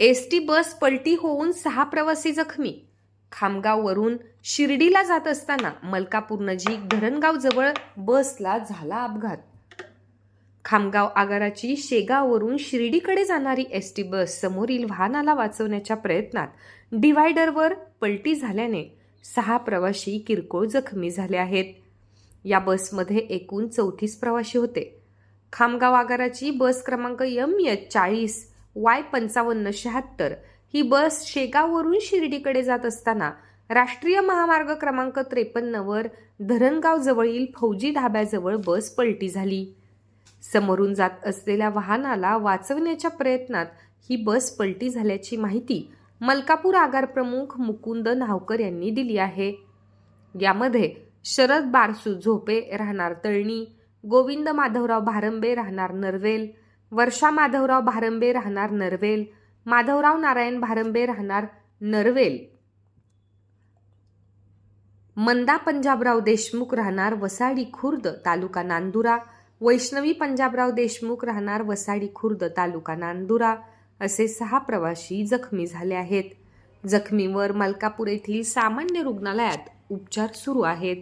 S T bus पलटी होऊन सहा प्रवासी जखमी. खामगाववरून शिर्डीला जात असताना मलकापूर नजीक धरणगाव जवळ बसला झाला अपघात. खामगाव आगाराची शेगाववरून शिर्डीकडे जाणारी एस टी बस समोरील वाहनाला वाचवण्याच्या प्रयत्नात डिव्हायडरवर पलटी झाल्याने सहा प्रवाशी किरकोळ जखमी झाले आहेत. या बसमध्ये एकूण चौतीस प्रवाशी होते. खामगाव आगाराची बस क्रमांक यम एच चाळीस वाय पंचावन्न शहात्तर ही बस शेगाववरून शिर्डीकडे जात असताना राष्ट्रीय महामार्ग क्रमांक त्रेपन्नवर धरणगाव जवळील फौजी ढाब्याजवळ बस पलटी झाली. समोरून जात असलेल्या वाहनाला वाचवण्याच्या प्रयत्नात ही बस पलटी झाल्याची माहिती मलकापूर आगार प्रमुख मुकुंद नावकर यांनी दिली आहे. यामध्ये शरद बारसू झोपे राहणार तळणी गोविंद माधवराव भारंबे राहणार नरवेल वर्षा माधवराव भारंबे राहणार नरवेल. माधवराव नारायण भारंबे राहणार नरवेल. मंदा पंजाबराव देशमुख राहणार वसाडी खुर्द तालुका नांदुरा. वैष्णवी पंजाबराव देशमुख राहणार वसाडी खुर्द तालुका नांदुरा. असे सहा प्रवाशी जखमी झाले आहेत. जखमीवर मलकापूर येथील सामान्य रुग्णालयात उपचार सुरू आहेत.